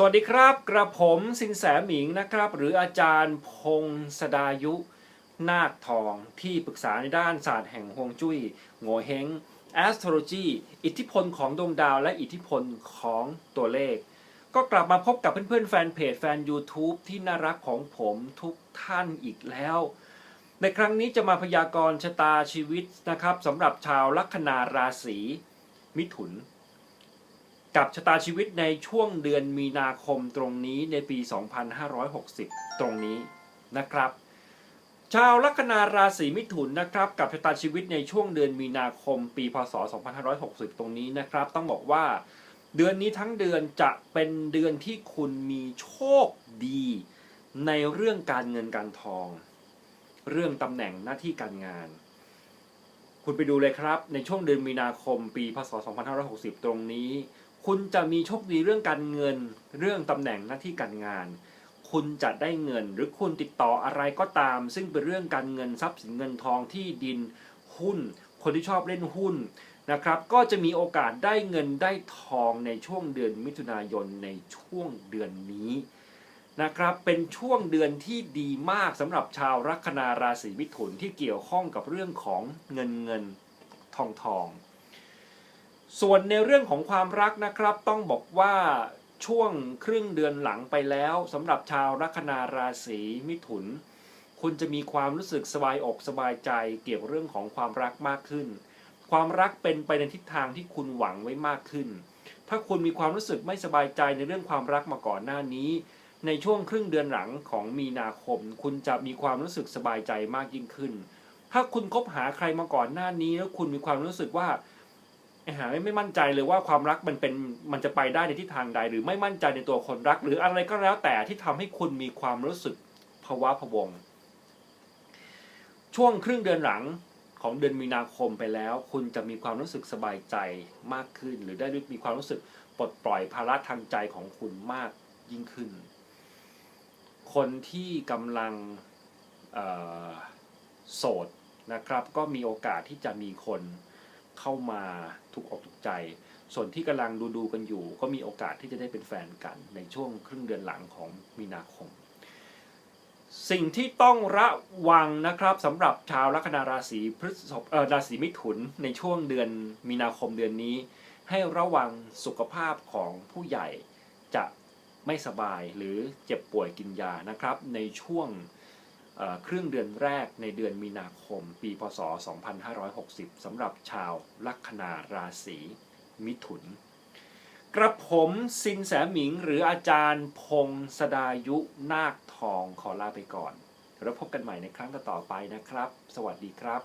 สวัสดีครับ กระผมสินแสหมิงนะครับ หรืออาจารย์พงศดายุนาคทองที่ปรึกษาในด้านศาสตร์แห่งฮวงจุ้ยโงเฮง astrology อิทธิพลของดวงดาวและอิทธิพลของตัวเลข ก็กลับมาพบกับเพื่อนๆ แฟนเพจแฟน YouTube ที่น่ารักของผมทุกท่านอีกแล้ว ในครั้งนี้จะมาพยากรณ์ชะตาชีวิตนะครับสำหรับชาวลัคนาราศีมิถุน กับชะตาชีวิตในช่วงเดือนมีนาคมตรงนี้ในปี 2560 ตรงนี้นะครับ ชาวลัคนาราศีมิถุนนะครับ กับชะตาชีวิตในช่วงเดือนมีนาคม ปีพศ 2560 ตรงนี้นะครับ ต้องบอกว่าเดือนนี้ทั้งเดือนจะเป็นเดือนที่คุณมีโชคดี ในเรื่องการเงินการทอง เรื่องตำแหน่งหน้าที่การงาน คุณไปดูเลยครับ ในช่วงเดือนมีนาคม ปีพศ 2560 ตรงนี้ คุณจะมีโชคดีเรื่องการเงิน เรื่องตำแหน่งหน้าที่การงาน คุณจะได้เงินหรือคุณติดต่ออะไรก็ตาม ซึ่งเป็นเรื่องการเงินทรัพย์สินเงินทองที่ดินหุ้น คนที่ชอบเล่นหุ้นนะครับก็จะมีโอกาสได้เงินได้ทองในช่วงเดือนมิถุนายนในช่วงเดือนนี้นะครับเป็นช่วงเดือนที่ดีมากสำหรับชาวลัคนาราศีมิถุนที่เกี่ยวข้องกับเรื่องของเงินเงินทองทอง ส่วนในเรื่องของความรักนะครับ ต้องบอกว่าช่วงครึ่งเดือนหลังไปแล้วสำหรับชาวลัคนาราศีมิถุน คุณจะมีความรู้สึกสบายอกสบายใจเกี่ยวกับเรื่องของความรักมากขึ้น ความรักเป็นไปในทิศทางที่คุณหวังไว้มากขึ้น ถ้าคุณมีความรู้สึกไม่สบายใจในเรื่องความรักมาก่อนหน้านี้ ในช่วงครึ่งเดือนหลังของมีนาคม คุณจะมีความรู้สึกสบายใจมากยิ่งขึ้น ถ้าคุณคบหาใครมาก่อนหน้านี้แล้วคุณมีความรู้สึกว่า หาไม่มั่นใจเลยว่าความรักมันเป็นมันจะไปได้ในทิศทางใด หรือไม่มั่นใจในตัวคนรัก หรืออะไรก็แล้วแต่ที่ทำให้คุณมีความรู้สึกภาวะพวง ช่วงครึ่งเดือนหลังของเดือนมีนาคมไปแล้ว คุณจะมีความรู้สึกสบายใจมากขึ้น หรือได้มีความรู้สึกปลดปล่อยภาระทางใจของคุณมากยิ่งขึ้น คนที่กำลังโสดนะครับ ก็มีโอกาสที่จะมีคน เข้ามาถูกอกถูกใจ ส่วนที่กำลังดูดูกันอยู่ ก็มีโอกาสที่จะได้เป็นแฟนกันในช่วงครึ่งเดือนหลังของมีนาคม สิ่งที่ต้องระวังนะครับสำหรับชาวลัคนาราศีพฤษภเอ่อราศีมิถุนในช่วงเดือนมีนาคมเดือนนี้ ให้ระวังสุขภาพของผู้ใหญ่จะไม่สบายหรือเจ็บป่วยกินยานะครับ ในช่วง ครึ่งเดือนแรกในเดือนมีนาคม ปีพศ 2560สำหรับชาวลัคนาราศีมิถุน กระผมสินแสหมิงหรืออาจารย์พงศดายุนาคทองขอลาไปก่อน แล้วพบกันใหม่ในครั้งต่อไปนะครับ สวัสดีครับ